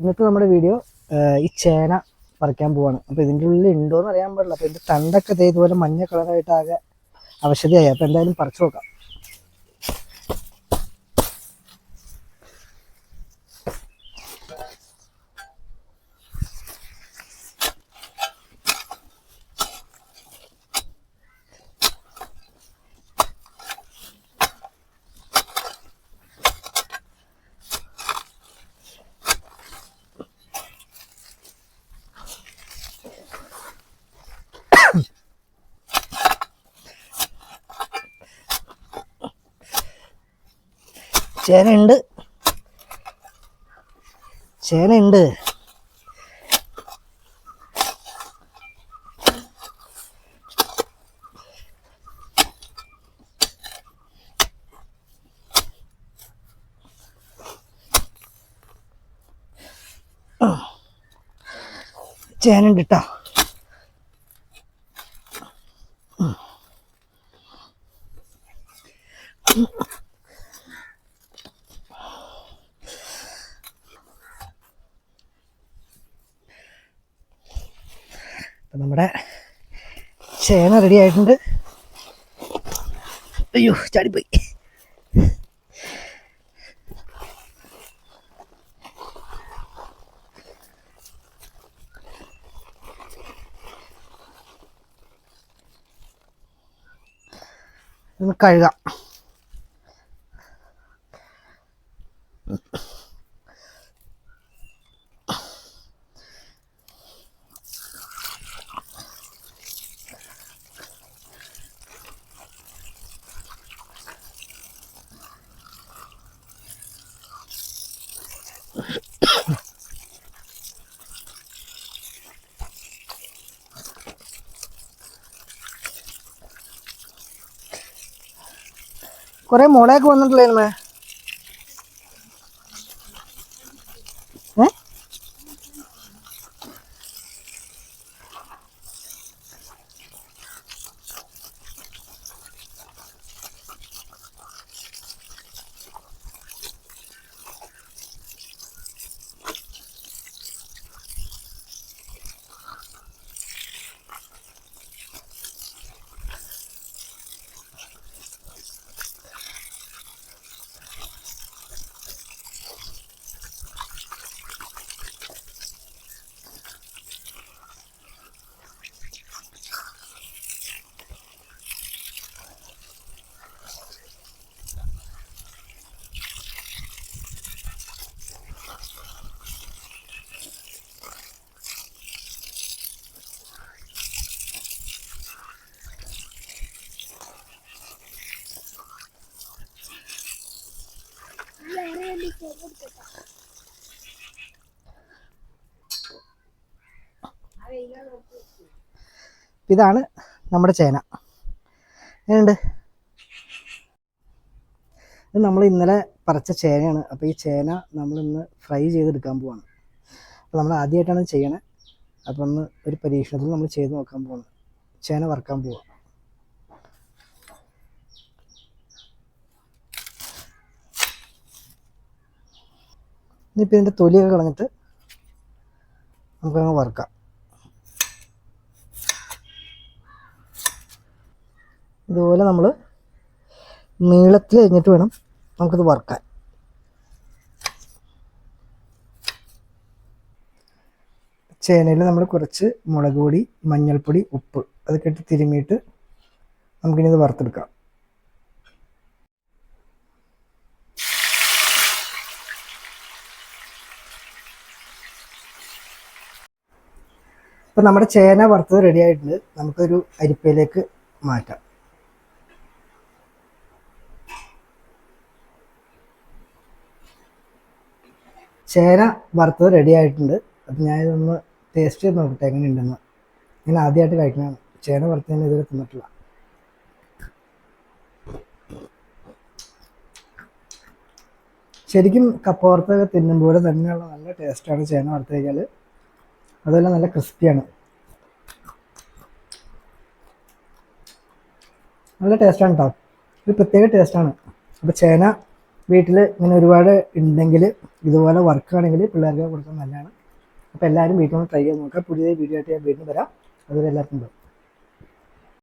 ഇന്നത്തെ നമ്മുടെ വീഡിയോ ഈ ചേന പറിക്കാൻ പോവാണ്. അപ്പോൾ ഇതിന്റെ ഉള്ളിൽ ഉണ്ടോ എന്ന് അറിയാൻ പാടില്ല. അപ്പോൾ ഇതിന്റെ തണ്ടൊക്കെ ഇതേപോലെ മഞ്ഞ കളറായിട്ട് ആകെ അവശതയായി. അപ്പോൾ എന്തായാലും പറിച്ചു നോക്കാം. ചേനയുണ്ട്. ചേനയുണ്ട്. ചേനയുണ്ട് കേട്ടോ അപ്പം നമ്മുടെ ചേന റെഡി ആയിട്ടുണ്ട്. അയ്യോ ചാടിപ്പോയി. ഒന്ന് കഴുകാം. കുറെ മുളയൊക്കെ വന്നിട്ടില്ലായിരുന്നേ ഇതാണ് നമ്മുടെ ചേന. എങ്ങനെയുണ്ട്? ഇത് നമ്മൾ ഇന്നലെ പറിച്ച ചേനയാണ്. അപ്പോൾ ഈ ചേന നമ്മൾ ഇന്ന് ഫ്രൈ ചെയ്തെടുക്കാൻ പോവാണ്. അപ്പോൾ നമ്മൾ ആദ്യമായിട്ടാണ് ചെയ്യണേ. അപ്പോൾ ഒന്ന് ഒരു പരീക്ഷണത്തിൽ നമ്മൾ ചെയ്ത് നോക്കാൻ പോവാണ്. ചേന വറുക്കാൻ പോവാം. ഇനിയിപ്പോൾ ഇതിന്റെ തൊലിയൊക്കെ കളഞ്ഞിട്ട് നമുക്കങ്ങ് വറുക്കാം. ഇതുപോലെ നമ്മൾ നീളത്തിൽ കഴിഞ്ഞിട്ട് വേണം നമുക്കിത് വറുക്കാൻ. ചേനയിൽ നമ്മൾ കുറച്ച് മുളക് പൊടി മഞ്ഞൾപ്പൊടി ഉപ്പ് അതൊക്കെ ഇട്ട് തിരുമിയിട്ട് നമുക്കിനി ഇത് വറുത്തെടുക്കാം. ഇപ്പം നമ്മുടെ ചേന വറുത്തത് റെഡി ആയിട്ടുണ്ട്. നമുക്കൊരു അരിപ്പയിലേക്ക് മാറ്റാം. ചേന വറുത്തത് റെഡി ആയിട്ടുണ്ട്. അപ്പം ഞാനിതൊന്ന് ടേസ്റ്റ് ചെയ്ത് നോക്കട്ടെ എങ്ങനെയുണ്ടെന്ന്. ഞാൻ ആദ്യമായിട്ട് കഴിക്കണം ചേന വറുത്തതിന് ഇതുവരെ തിന്നിട്ടില്ല. ശരിക്കും കപ്പ വറുത്തൊക്കെ തിന്നുമ്പോൾ തന്നെയുള്ള നല്ല ടേസ്റ്റാണ് ചേന വറുത്ത് കഴിഞ്ഞാൽ അതുപോലെ നല്ല ക്രിസ്പിയാണ്. നല്ല ടേസ്റ്റാണ് കേട്ടോ ഒരു പ്രത്യേക ടേസ്റ്റാണ്. അപ്പോൾ ചേന വീട്ടിൽ ഇങ്ങനെ ഒരുപാട് ഉണ്ടെങ്കിൽ ഇതുപോലെ വർക്കാണെങ്കിൽ പിള്ളേർക്ക് കൊടുക്കാൻ നല്ലതാണ്. അപ്പോൾ എല്ലാവരും വീട്ടിൽ നിന്ന് ട്രൈ ചെയ്ത് നോക്കാം. പുതിയ വീഡിയോ ആയിട്ട് ഞാൻ വീണ്ടും വരാം. അതുവരെ എല്ലാവർക്കും ബൈ.